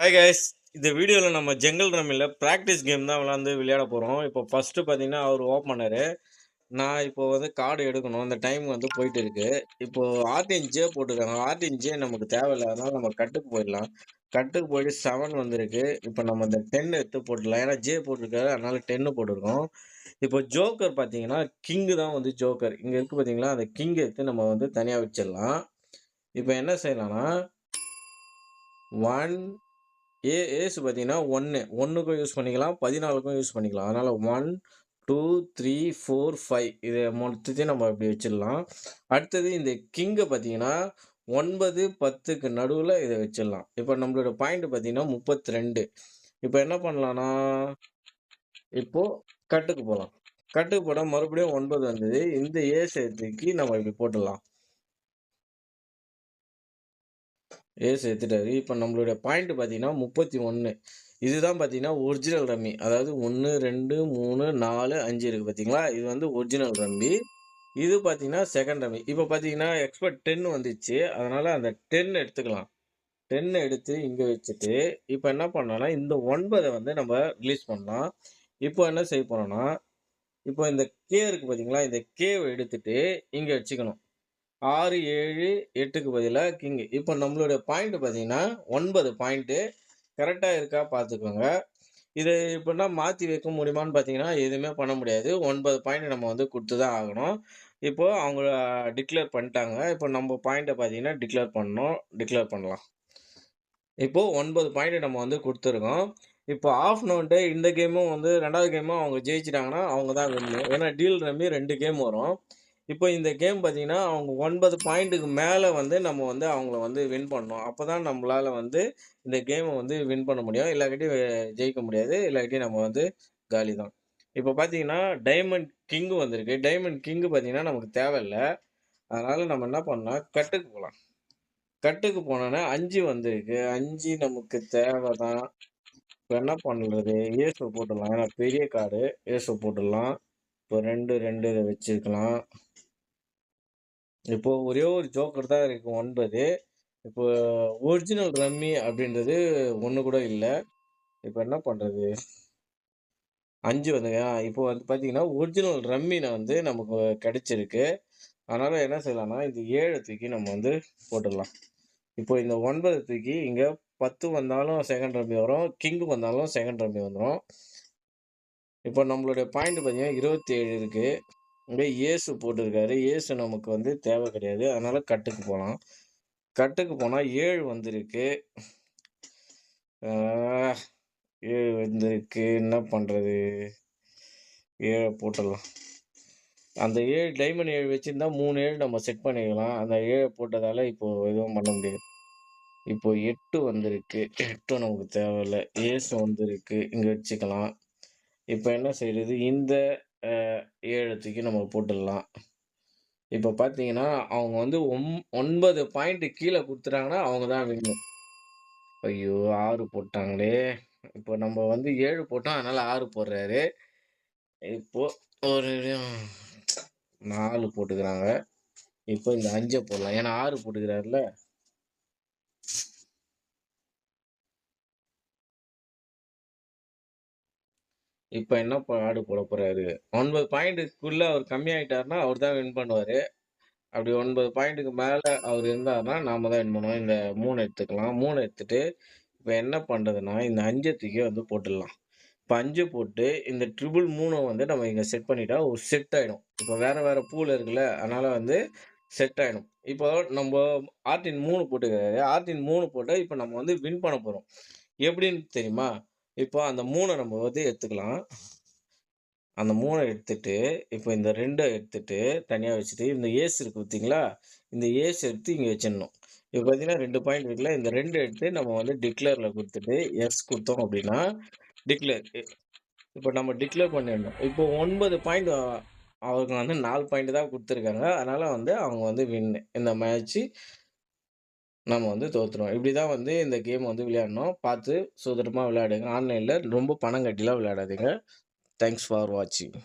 Hi guys இந்த வீடியோவில் நம்ம ஜங்கல் ரம்மியில் ப்ராக்டிஸ் கேம் தான் விளாண்டு விளையாட போகிறோம் இப்போ ஃபஸ்ட்டு பார்த்தீங்கன்னா அவர் ஓப்பனரு நான் இப்போ வந்து கார்டு எடுக்கணும். அந்த டைம் வந்து போயிட்டு இருக்கு. இப்போ ஆர்டின் ஜே போட்டிருக்காங்க. ஆர்டின் நமக்கு தேவையில்லை. அதனால் நம்ம கட்டுக்கு போயிடலாம். கட்டுக்கு போயிட்டு செவன் வந்திருக்கு. இப்போ நம்ம இந்த டென் எடுத்து போட்டுடலாம். ஏன்னா ஜே போட்டிருக்காரு. அதனால டென்னு போட்டிருக்கோம். இப்போ ஜோக்கர் பார்த்தீங்கன்னா கிங்கு தான் வந்து ஜோக்கர் இங்கே இருக்கு பார்த்தீங்களா அந்த கிங் எடுத்து நம்ம வந்து தனியாக வச்சிடலாம். இப்போ என்ன செய்யலாம்னா ஒன் ஏ ஏஸ் பார்த்தீங்கன்னா ஒன்று ஒன்றுக்கும் யூஸ் பண்ணிக்கலாம் பதினாலுக்கும் யூஸ் பண்ணிக்கலாம். அதனால் one two three four five இதை மொத்தத்தையும் நம்ம இப்படி வச்சிடலாம். அடுத்தது இந்த கிங்கை பார்த்தீங்கன்னா ஒன்பது பத்துக்கு நடுவில் இதை வச்சிடலாம். இப்போ நம்மளோட பாயிண்ட் பார்த்தீங்கன்னா முப்பத்தி ரெண்டு இப்போ என்ன பண்ணலாம்னா இப்போது கட்டுக்கு போகலாம். கட்டுக்கு போனால் மறுபடியும் ஒன்பது வந்தது. இந்த ஏ சேர்த்துக்கு நம்ம இப்படி போட்டுடலாம். ஏ சேர்த்துட்டாரு இப்போ நம்மளுடைய பாயிண்ட் பார்த்தீங்கன்னா முப்பத்தி ஒன்று இதுதான் பார்த்தீங்கன்னா ஒரிஜினல் ரம்மி. அதாவது ஒன்று ரெண்டு மூணு நாலு அஞ்சு இருக்குது பார்த்தீங்களா இது வந்து ஒரிஜினல் ரம்மி. இது பார்த்தீங்கன்னா செகண்ட் ரம்மி. இப்போ பார்த்தீங்கன்னா எக்ஸ்பர்ட் டென் வந்துச்சு. அதனால் அந்த டென் எடுத்துக்கலாம். டென் எடுத்து இங்கே வச்சுட்டு இப்போ என்ன பண்ணோம்னா இந்த ஒன்பதை வந்து நம்ம ரிலீஸ் பண்ணலாம். இப்போ என்ன செய்ய போகிறோம்னா இப்போ இந்த கே இருக்குது பார்த்தீங்களா இந்த கேவை எடுத்துட்டு இங்கே வச்சுக்கணும். ஆறு ஏழு எட்டுக்கு பதிலாக கிங்கு இப்போ நம்மளுடைய பாயிண்ட் பார்த்தீங்கன்னா ஒன்பது பாயிண்ட்டு கரெக்டாக இருக்கா? பார்த்துக்கோங்க. இதை இப்போனா மாற்றி வைக்க முடியுமான்னு பார்த்தீங்கன்னா எதுவுமே பண்ண முடியாது. ஒன்பது பாயிண்ட் நம்ம வந்து கொடுத்து தான் ஆகணும். இப்போது அவங்க டிக்ளேர் பண்ணிட்டாங்க. இப்போ நம்ம பாயிண்ட்டை பார்த்தீங்கன்னா டிக்ளேர் பண்ணணும். டிக்ளேர் பண்ணலாம். இப்போது ஒன்பது பாயிண்ட் நம்ம வந்து கொடுத்துருக்கோம். இப்போ ஆஃப் நோட்டு இந்த கேமும் வந்து ரெண்டாவது கேமும் அவங்க ஜெயிச்சிட்டாங்கன்னா அவங்க தான் வின்னு ஏன்னா டீல் ரம்மி ரெண்டு கேம் வரும். இப்போ இந்த கேம் பார்த்தீங்கன்னா அவங்க ஒன்பது பாயிண்ட்டுக்கு மேலே வந்து நம்ம வந்து அவங்கள வந்து வின் பண்ணணும். அப்போ தான் நம்மளால் வந்து இந்த கேமை வந்து வின் பண்ண முடியும். இல்லாட்டி ஜெயிக்க முடியாது. இல்லாட்டி நம்ம வந்து காலி தான் இப்போ பார்த்தீங்கன்னா டைமண்ட் கிங்கு வந்திருக்கு. டைமண்ட் கிங்கு பார்த்தீங்கன்னா நமக்கு தேவையில்லை. அதனால் நம்ம என்ன பண்ணால் கட்டுக்கு போகலாம். கட்டுக்கு போனோன்னா அஞ்சு வந்திருக்கு. அஞ்சு நமக்கு தேவை தான் இப்போ என்ன பண்ணுறது? ஏசோ போட்டுடலாம். ஏன்னா பெரிய கார்டு ஏசோ போட்டுடலாம். இப்போ ரெண்டு ரெண்டு இதை வச்சுருக்கலாம். இப்போ ஒரே ஒரு ஜோக்கர் தான் இருக்கும் ஒன்பது. இப்போ ஒரிஜினல் ரம்மி அப்படின்றது ஒன்று கூட இல்லை. இப்போ என்ன பண்ணுறது அஞ்சு வந்துங்க. இப்போ வந்து பார்த்தீங்கன்னா ஒரிஜினல் ரம்மினை வந்து நமக்கு கிடைச்சிருக்கு. அதனால் என்ன செய்யலாம்னா இந்த ஏழை தூக்கி நம்ம வந்து போட்டுடலாம். இப்போ இந்த ஒன்பது தூக்கி இங்கே பத்து வந்தாலும் செகண்ட் ரம்மி வரும். கிங்கு வந்தாலும் செகண்ட் ரம்மி வந்துடும் இப்போ நம்மளுடைய பாயிண்ட் பார்த்தீங்கன்னா இருபத்தி ஏழு இருக்குது இங்கே ஏசு போட்டிருக்காரு. ஏசு நமக்கு வந்து தேவை கிடையாது. அதனால கட்டுக்கு போகலாம் கட்டுக்கு போனால் ஏழு வந்திருக்கு. ஏழு வந்திருக்கு. என்ன பண்ணுறது ஏழை போட்டுடலாம். அந்த ஏழு டைமண்ட் ஏழு வச்சுருந்தா மூணு ஏழு நம்ம செட் பண்ணிக்கலாம். அந்த ஏழை போட்டதால் இப்போது எதுவும் பண்ண முடியாது. இப்போ எட்டு வந்திருக்கு. எட்டும் நமக்கு தேவையில்லை. ஏசு வந்திருக்கு. இங்கே வச்சுக்கலாம். இப்போ என்ன செய்கிறது இந்த ஏழத்துக்கு நம்ம போட்டுடலாம். இப்போ பார்த்தீங்கன்னா அவங்க வந்து ஒம் ஒன்பது பாயிண்ட் கீழே கொடுத்துட்டாங்கன்னா அவங்க தான் வேணும் ஐயோ ஆறு போட்டாங்களே. இப்போ நம்ம வந்து ஏழு போட்டோம் அதனால் ஆறு போடுறாரு. இப்போ ஒரு நாலு போட்டுக்கிறாங்க. இப்போ இந்த அஞ்சை போடலாம். ஏன்னா ஆறு போட்டுக்கிறாருல இப்போ என்ன ஆடு போட போகிறாரு ஒன்பது பாயிண்ட்டுக்குள்ளே அவர் கம்மியாயிட்டாருன்னா அவர் தான் வின் பண்ணுவார். அப்படி ஒன்பது பாயிண்ட்டுக்கு மேலே அவர் இருந்தாருன்னா நாம் தான் வின் பண்ணுவோம். இந்த மூணு எடுத்துக்கலாம். மூணு எடுத்துகிட்டு இப்போ என்ன பண்ணுறதுன்னா இந்த அஞ்சத்துக்கே வந்து போட்டுடலாம். இப்போ அஞ்சு போட்டு இந்த ட்ரிபிள் மூணை வந்து நம்ம இங்கே செட் பண்ணிட்டா ஒரு செட் ஆகிடும் இப்போ வேறு வேறு பூல் இருக்குல்ல அதனால் வந்து செட் ஆகிடும் இப்போ நம்ம ஆர்டின் மூணு போட்டுக்கிறாரு. ஆர்டின் மூணு போட்டால் இப்போ நம்ம வந்து வின் பண்ண போகிறோம் எப்படின்னு தெரியுமா? இப்போ அந்த மூணை நம்ம வந்து எடுத்துக்கலாம். அந்த மூணை எடுத்துட்டு இப்போ இந்த ரெண்டை எடுத்துட்டு தனியாக வச்சுட்டு இந்த ஏஸ் இருக்கு பார்த்தீங்களா இந்த ஏஸ் எடுத்து இங்கே வச்சிடணும். இப்போ பார்த்தீங்கன்னா ரெண்டு பாயிண்ட் இருக்குல்ல இந்த ரெண்டு எடுத்து நம்ம வந்து டிக்ளேரில் கொடுத்துட்டு எஸ் கொடுத்தோம் அப்படின்னா டிக்ளேர் இப்போ நம்ம டிக்ளேர் பண்ணிடணும். இப்போ ஒன்பது பாயிண்ட் அவங்க வந்து நாலு பாயிண்ட் தான் கொடுத்துருக்காங்க. அதனால் வந்து அவங்க வந்து வின் இந்த மேட்ச்சு நம்ம வந்து தோற்றுருவோம் இப்படி தான் வந்து இந்த கேம் வந்து விளையாடணும். பார்த்து சுதந்திரமாக விளையாடுங்க. ஆன்லைனில் ரொம்ப பணம் கட்டிலாம் விளையாடாதீங்க. தேங்க்ஸ் ஃபார் வாட்சிங்